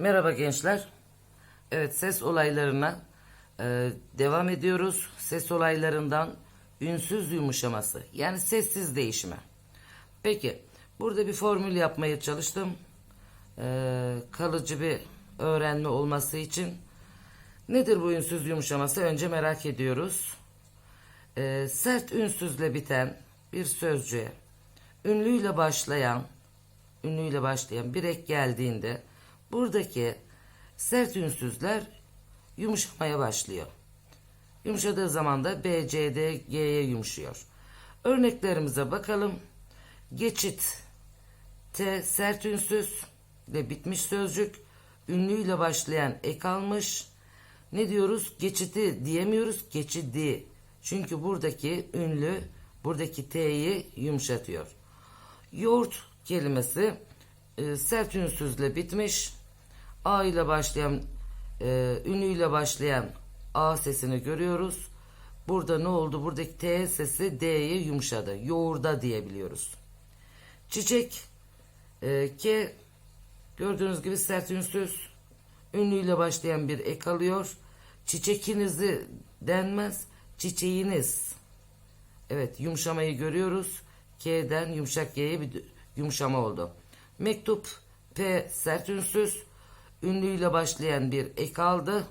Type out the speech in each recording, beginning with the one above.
Merhaba gençler. Evet ses olaylarına e, devam ediyoruz. Ses olaylarından ünsüz yumuşaması yani sessiz değişme. Peki burada bir formül yapmaya çalıştım. E, kalıcı bir öğrenme olması için. Nedir bu ünsüz yumuşaması? Önce merak ediyoruz. E, sert ünsüzle biten bir sözcüğe ünlüyle başlayan ünlüyle başlayan bir ek geldiğinde buradaki sert ünsüzler yumuşamaya başlıyor. Yumuşadığı zaman da B, C, D, G'ye yumuşuyor. Örneklerimize bakalım. Geçit T sert ünsüz ile bitmiş sözcük. Ünlüyle başlayan ek almış. Ne diyoruz? Geçiti diyemiyoruz. Geçidi. Çünkü buradaki ünlü buradaki T'yi yumuşatıyor. Yoğurt kelimesi e, sert ünsüzle bitmiş. A ile başlayan e, ünlüyle başlayan A sesini görüyoruz. Burada ne oldu? Buradaki T sesi D'ye yumuşadı. Yoğurda diyebiliyoruz. Çiçek e, K gördüğünüz gibi sert ünsüz ünlüyle başlayan bir ek alıyor. Çiçekinizi denmez. Çiçeğiniz. Evet yumuşamayı görüyoruz. K'den yumuşak Y'ye bir yumuşama oldu. Mektup P sert ünsüz. Ünlüyle başlayan bir ek aldı.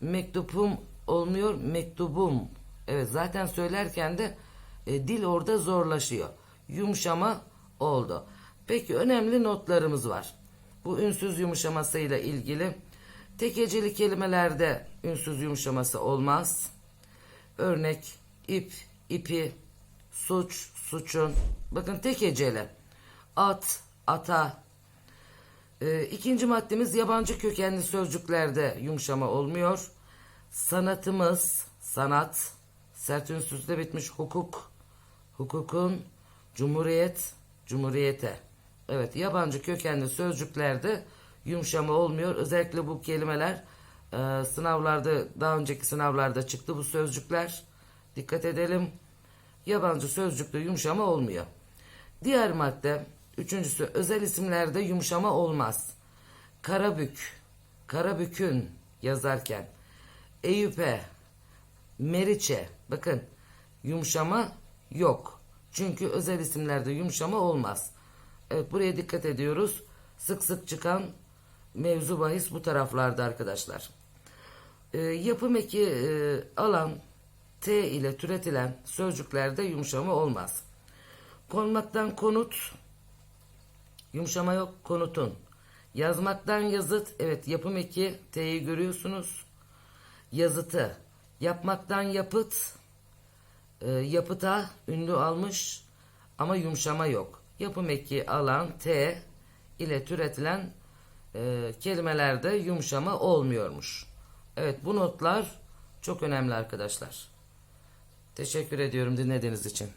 Mektupum olmuyor. Mektubum. Evet zaten söylerken de e, dil orada zorlaşıyor. Yumuşama oldu. Peki önemli notlarımız var. Bu ünsüz yumuşamasıyla ilgili tek heceli kelimelerde ünsüz yumuşaması olmaz. Örnek ip, ipi, suç, suçun. Bakın tek heceli. At, ata. Ee, ikinci maddemiz yabancı kökenli sözcüklerde yumuşama olmuyor. Sanatımız, sanat, sert ünsüzle bitmiş hukuk, hukukun, cumhuriyet, cumhuriyete. Evet yabancı kökenli sözcüklerde yumuşama olmuyor. Özellikle bu kelimeler e, sınavlarda daha önceki sınavlarda çıktı bu sözcükler. Dikkat edelim. Yabancı sözcükte yumuşama olmuyor. Diğer madde üçüncüsü özel isimlerde yumuşama olmaz. Karabük, Karabük'ün yazarken Eyüp'e, Meriç'e bakın yumuşama yok. Çünkü özel isimlerde yumuşama olmaz. Evet buraya dikkat ediyoruz. Sık sık çıkan mevzu bahis bu taraflarda arkadaşlar. Ee, yapım eki e, alan T ile türetilen sözcüklerde yumuşama olmaz. Konmaktan konut yumuşama yok konutun. Yazmaktan yazıt evet yapım eki T'yi görüyorsunuz. Yazıtı yapmaktan yapıt e, yapıta ünlü almış ama yumuşama yok. Yapım eki alan T ile türetilen e, kelimelerde yumuşama olmuyormuş. Evet bu notlar çok önemli arkadaşlar. Teşekkür ediyorum dinlediğiniz için.